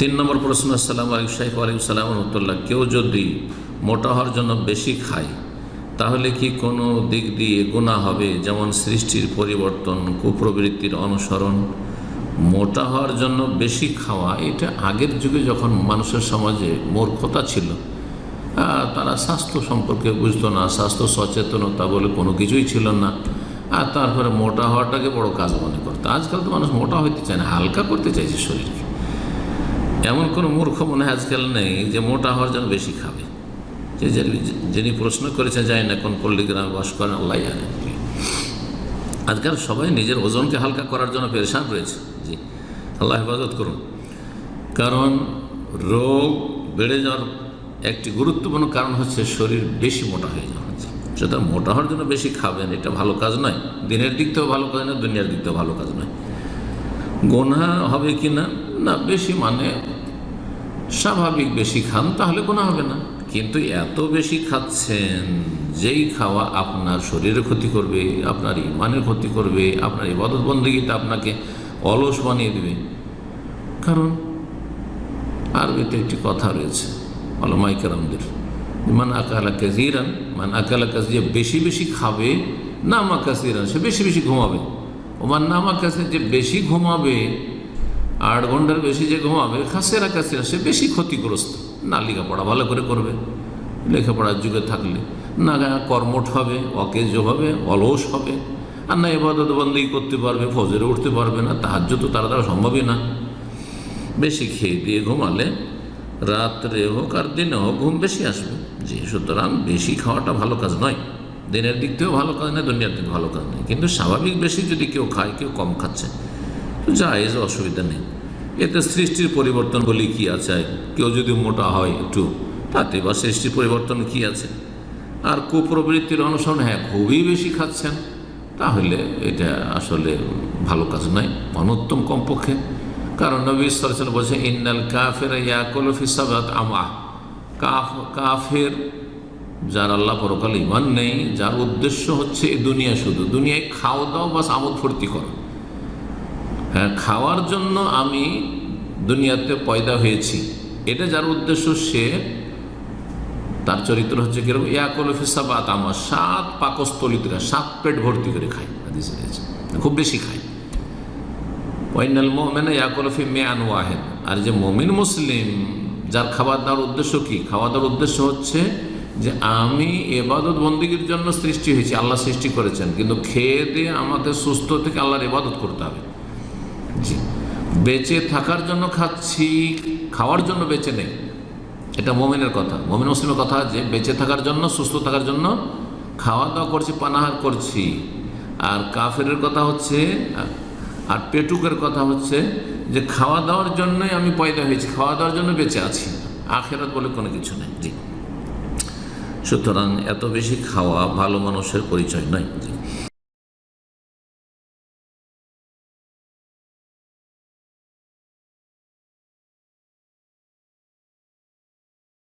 তিন নম্বর প্রশ্ন, আসসালাম আলাইকুম সাহেব আলাইকুম সালাম, রহমতুল্লাহ। কেউ যদি মোটা হওয়ার জন্য বেশি খায়, তাহলে কি কোনো দিক দিয়ে গুণা হবে? যেমন সৃষ্টির পরিবর্তন, কুপ্রবৃত্তির অনুসরণ। মোটা হওয়ার জন্য বেশি খাওয়া, এটা আগের যুগে যখন মানুষের সমাজে মূর্খতা ছিল তারা স্বাস্থ্য সম্পর্কে বুঝতো না, স্বাস্থ্য সচেতনতা বলে কোনো কিছুই ছিল না। আর তারপরে মোটা হওয়াটাকে বড় কাজ মনে করতো। আজকাল তো মানুষ মোটা হইতে চায় না, হালকা করতে চাইছে শরীরকে। এমন কোনো মূর্খ মনে হয় আজকাল নেই যে মোটা হওয়ার জন্য বেশি খাবে। যে যিনি প্রশ্ন করেছেন যায় না কোন পল্লীগ্রামে বাস করেন, আল্লাহ আজকাল সবাই নিজের ওজনকে হালকা করার জন্য পেরেশান রয়েছে। জি, আল্লাহ হেফাজত করুন। কারণ রোগ বেড়ে যাওয়ার একটি গুরুত্বপূর্ণ কারণ হচ্ছে শরীর বেশি মোটা হয়ে যাওয়া। হচ্ছে সুতরাং মোটা হওয়ার জন্য বেশি খাবেন, এটা ভালো কাজ নয়। দিনের দিক থেকেও ভালো কাজ নয়, দুনিয়ার দিক থেকেও ভালো কাজ নয়। গোনা হবে কি না? না, বেশি মানে স্বাভাবিক বেশি খান, তাহলে গোনা হবে না। কিন্তু এত বেশি খাচ্ছেন, যেই খাওয়া আপনার শরীরের ক্ষতি করবে, আপনার ইমানের ক্ষতি করবে, আপনার ইবাদত বন্দীতে আপনাকে অলস বানিয়ে দেবে। কারণ আরবিতে একটি কথা রয়েছে অলমাই কেরামদের, মান আকালা কাজিরান মান আকালা কাজিয়া বেশি বেশি খাবে নামা কাসিরান সে বেশি বেশি ঘুমাবে ওমান নামা কাছে যে বেশি ঘুমাবে, আট ঘণ্টার বেশি যে ঘুমাবে, খাসেরা কাসিরা সে বেশি ক্ষতিগ্রস্ত। না লেখাপড়া ভালো করে করবে। লেখাপড়ার যুগে থাকলে। না কর্মঠ হবে, অকেজ হবে, অলস হবে। আর না এবাদত বন্দি করতে পারবে, ফজরে উঠতে পারবে না তাহার্য তো তারা দ্বারা সম্ভবই না। বেশি খেয়ে দিয়ে ঘুমালে রাত্রে হোক আর দিনে হোক ঘুম বেশি আসবে। জি সুতরাং বেশি খাওয়াটা ভালো কাজ নয়। দিনের দিক থেকেও ভালো কাজ নেই দুনিয়ার দিক ভালো কাজ নেই কিন্তু স্বাভাবিক বেশি যদি কেউ খায়, কেউ কম খাচ্ছে, তো জায়েজ অসুবিধা নেই। এতে সৃষ্টির পরিবর্তন বলি কি আছে? কেউ যদি মোটা হয় একটু, তাতে বা সৃষ্টির পরিবর্তন কি আছে? আর কুপ্রবৃত্তির অনুসরণ হ্যাঁ খুবই বেশি খাচ্ছেন, তাহলে এটা আসলে ভালো কাজ নয় অনুত্তম কমপক্ষে। কারণ নবী সরসল বলছে ইন্নাল কাফের ইয়াকুল ফিসাবাত আমা কাফ, কাফের যার আল্লাহ পরকাল ইমান নেই, যার উদ্দেশ্য হচ্ছে দুনিয়া শুধু। দুনিয়ায় খাওয়া দাও বাস আমোদ ফুর্তি করো। হ্যাঁ খাওয়ার জন্য আমি দুনিয়াতে পয়দা হয়েছি। এটা যার উদ্দেশ্য সে, তার চরিত্র হচ্ছে কীরকম? ইয়াকুল ফিসাবাত আমার সাত পাকস্থলিত, সাত পেট ভর্তি করে রয়েছে। খুব বেশি খায়। ওয়াইনাল মোমেনা ইয়াকুলফি মেয়ান ওয়াহেদ। আর যে মমিন মুসলিম, যার খাবার দেওয়ার উদ্দেশ্য কি? খাওয়া দাওয়ার উদ্দেশ্য হচ্ছে যে আমি এবাদত বন্দীগীর জন্য সৃষ্টি হয়েছি, আল্লাহ সৃষ্টি করেছেন। কিন্তু খেয়ে দিয়ে আমাকে সুস্থ থেকে আল্লাহর ইবাদত করতে হবে। জি। বেঁচে থাকার জন্য খাচ্ছি, খাওয়ার জন্য বেঁচে নেই। এটা মোমেনের কথা। মোমিন মুসলিমের কথা যে বেঁচে থাকার জন্য, সুস্থ থাকার জন্য খাওয়া দাওয়া করছি, পানাহার করছি। আর কাফেরের কথা হচ্ছে, আর পেটুকের কথা হচ্ছে যে খাওয়া দাওয়ার জন্যই আমি পয়দা হয়েছি খাওয়া দাওয়ার জন্য বেঁচে আছি। আখেরাত বলে কোনো কিছু নেই। জি। সুতরাং এত বেশি খাওয়া ভালো মানুষের পরিচয় নয়।